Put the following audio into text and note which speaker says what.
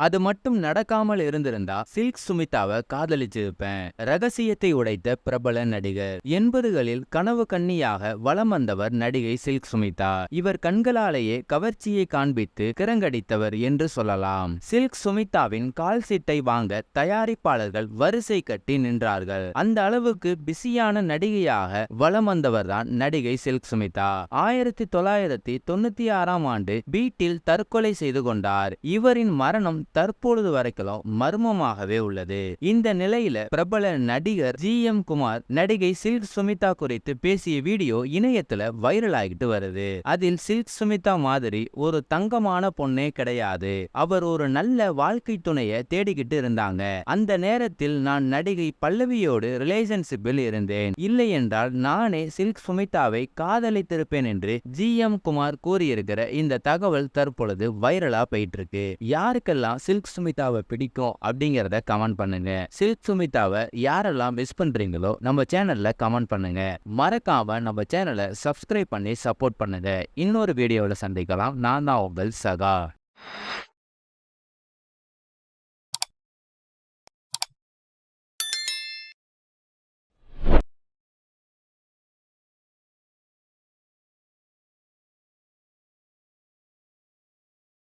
Speaker 1: அது மட்டும் நடக்காமல் இருந்திருந்தா சில்க் சுமிதாவை காதலிச்சிருப்பேன். ரகசியத்தை உடைத்த பிரபல நடிகர். எண்பதுகளில் கனவு கண்ணியாக வலம் வந்தவர் நடிகை சில்க் சுமிதா. இவர் கண்களாலேயே கவர்ச்சியை காண்பித்து கிரங்கடித்தவர் என்று சொல்லலாம். சில்க் சுமிதாவின் கால் சீட்டை வாங்க தயாரிப்பாளர்கள் வரிசை கட்டி நின்றார்கள். அந்த அளவுக்கு பிஸியான நடிகையாக வலம் வந்தவர்தான் நடிகை சில்க் சுமிதா. ஆயிரத்தி தொள்ளாயிரத்தி தொண்ணூத்தி ஆறாம் ஆண்டு வீட்டில் தற்கொலை செய்து கொண்டார். இவரின் மரணம் தற்பொழுது வரைக்கும் மர்மமாகவே உள்ளது. இந்த நிலையில பிரபல நடிகர் ஜி எம் குமார் நடிகை சில்க் சுமிதா குறித்து பேசிய வீடியோ இணையத்துல வைரல் ஆகிட்டு வருது. அதில் சில்க் சுமிதா மாதிரி ஒரு தங்கமான பொண்ணே கிடையாது. அவர் ஒரு நல்ல வாழ்க்கை துணைய தேடிக்கிட்டு இருந்தாங்க. அந்த நேரத்தில் நான் நடிகை பல்லவியோடு ரிலேஷன்ஷிப்பில் இருந்தேன். இல்லை என்றால் நானே சில்க் சுமிதாவை காதலித்திருப்பேன் என்று ஜி எம் குமார் கூறியிருக்கிற இந்த தகவல் தற்பொழுது வைரலா போயிட்டு இருக்கு. யாருக்கெல்லாம் சில்க் சுமிதாவை பிடிக்கும் அப்படிங்கிறத கமெண்ட் பண்ணுங்க. சில்க் சுமிதாவை யாரெல்லாம் மிஸ் பண்றீங்களோ நம்ம சேனல்ல கமெண்ட் பண்ணுங்க. மறக்காம நம்ம சேனலை சப்ஸ்கிரைப் பண்ணி சப்போர்ட் பண்ணுங்க. இன்னொரு வீடியோவில் சந்திக்கலாம். நான் தான் உங்கள் சகா.